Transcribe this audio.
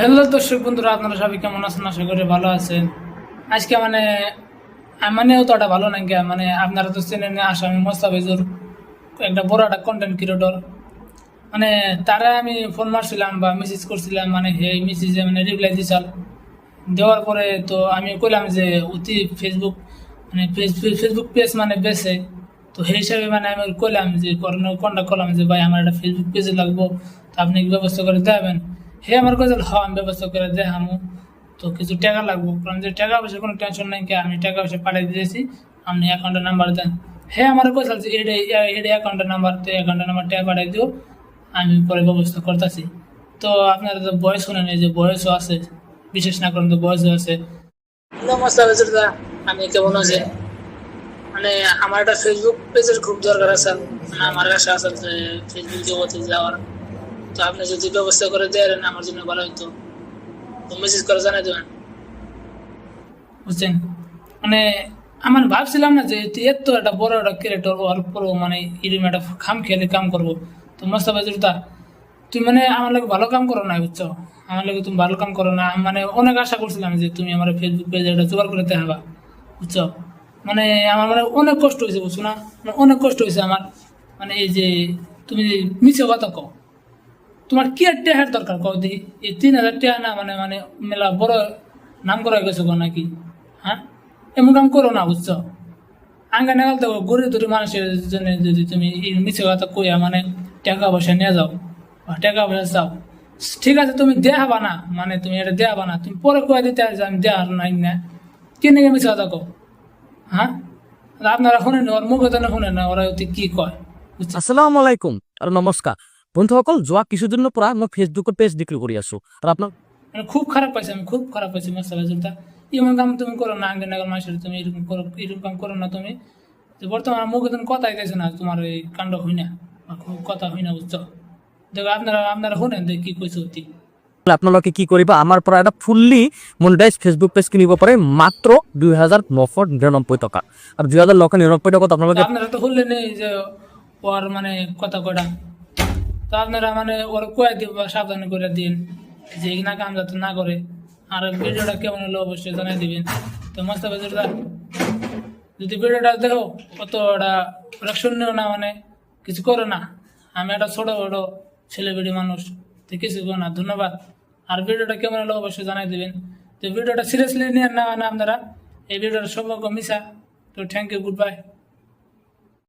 Hello দর্শক বন্ধুরা, আপনারা সবাই কেমন আছেন? আশা করি ভালো আছেন। আজকে মানে মানে অতটা ভালো নাই গিয়া মানে আপনারা তো চেনেন আসামি মোস্তাফিজুর, একটা বড় একটা কন্টেন্ট ক্রিয়েটর মানে তারা আমি ফোন মারছিলাম বা মেসেজ করছিলাম মানে হে মেসেজে মানে রিপ্লাই দিছাল দেওয়ার পরে তো আমি কইলাম যে, অতি ফেসবুক মানে ফেসবুক পেজ মানে বেছে। তো সেই হিসাবে মানে আমি কইলাম যে কন্ট্যাক্ট করলাম যে, ভাই, আমার একটা ফেসবুক পেজে লাগবো। তো আপনি কি ব্যবস্থা করে দেবেন? হে আমার কাছে হ আমি ব্যবস্থা করে দেখামু। তো কিছু টাকা লাগবো। কারণ যে টাকা পয়সা কোনো টেনশন নাই কি আমি টাকা পয়সা পাঠিয়ে দিয়েছি আপনি অ্যাকাউন্টের নাম্বার দেন। হ্যাঁ আমার কোথাও এটা এটা অ্যাকাউন্টের নাম্বার তো অ্যাকাউন্টের নাম্বার টাকা পাঠিয়ে দিও আমি পরে ব্যবস্থা করতেছি। তো আপনারা তো বয়স শুনেন এই যে বয়সও আছে বিশেষ না করেন তো বয়সও আছে। নমস্কার দা আমি কেমন আছি মানে আমার একটা ফেসবুক পেজের খুব দরকার আছে আমার কাছে আছে ফেসবুক জগতে যাওয়ার। তো আপনি যদি ব্যবস্থা করে দেন, আমার জন্য ভালো হতো। মেসেজ করে জানাই দেবেন। বুঝছেন? মানে আমার ভাবছিলাম না যে এত একটা বড় একটা ক্যারেক্টার ওর পর মানে এরকম একটা খাম খেলে কাম করব। তো মোস্তাফা জুরদা তুই মানে আমার লাগে ভালো কাম করো না, বুঝছ? আমার লাগে তুমি ভালো কাম করো না। মানে অনেক আশা করছিলাম যে তুমি আমার ফেসবুক পেজে একটা জোগাড় করে দেখাবা, বুঝছ? মানে আমার মানে অনেক কষ্ট হয়েছে, বুঝছ না? মানে অনেক কষ্ট হয়েছে আমার। মানে এই যে, তুমি মিছে কথা কও তোমার কি আর টেহার দরকার? কও দেখি। এই তিন হাজার টেহা না মানে মানে মেলা বড় নাম করা গেছে গো নাকি? হ্যাঁ? এমন কাম করো না, বুঝছ? আঙ্গা নাগাল তো গরিব দরি মানুষের জন্য যদি তুমি এই মিছে কথা কইয়া মানে টাকা পয়সা নিয়ে যাও বা টাকা পয়সা চাও, ঠিক আছে, তুমি দেখাবা না মানে তুমি এটা দেখাবা না। তুমি পরে কয়ে দিতে আসবে, আমি দেখার নাই না কেন মিছে কথা কও? হ্যাঁ? আর আপনারা শুনেন, ওর মুখে তো শুনেন না, ওরা কি কয় আসসালামু আলাইকুম আৰু নমস্কাৰ বন্ধুসকল যোৱা কিছুদিনৰ পৰা মই ফেচবুকত পেজ ডিক্ৰী কৰি আছোঁ। আৰু আপোনাক খুব খারাপ পাইছি আমি খুব খারাপ পাইছি মাস্টার রেজাল্টটা এমন কাম তুমি করো না আগে নাগাল মাসের তুমি এরকম করো এরকম কাম করো না তুমি। বর্তমানে মুখে তুমি কথা আইতেছে না তোমার এই কাণ্ড হই না কথা হই না বুঝছ দেখো আপনারা আপনারা শুনেন যে কি কইছে অতি আপোনালোকে কি কৰিব আমাৰ পৰা এটা ফুল্লি মনিটাইজ ফেচবুক পেজ কিনিব পাৰে মাত্ৰ দুই হাজাৰ নশ নিৰানব্বৈ টকা। আৰু দুই হাজাৰ নশ নিৰানব্বৈ টকাত আপোনালোকে আপনারা তো শুনলেন যে ওর মানে কথা কটা তো আপনারা মানে ওর কয়ে দিব সাবধান করে দিন, যে এগুলা কাম যাতে না করে। আর ভিডিওটা কেমন হলো অবশ্যই জানাই দিবেন। তো মস্ত বেজুরদা যদি ভিডিওটা দেখো অত ওটা ওরা শূন্য না মানে কিছু করো না। আমি একটা ছোট বড় ছেলে বেড়ি মানুষ, তো কিছু করো না, ধন্যবাদ। আর ভিডিওটা কেমন হলো অবশ্যই জানাই দিবেন। তো ভিডিওটা সিরিয়াসলি নিয়ে না না আপনারা। এই ভিডিওটা সম্পর্ক মিশা। তো থ্যাংক ইউ গুড বাই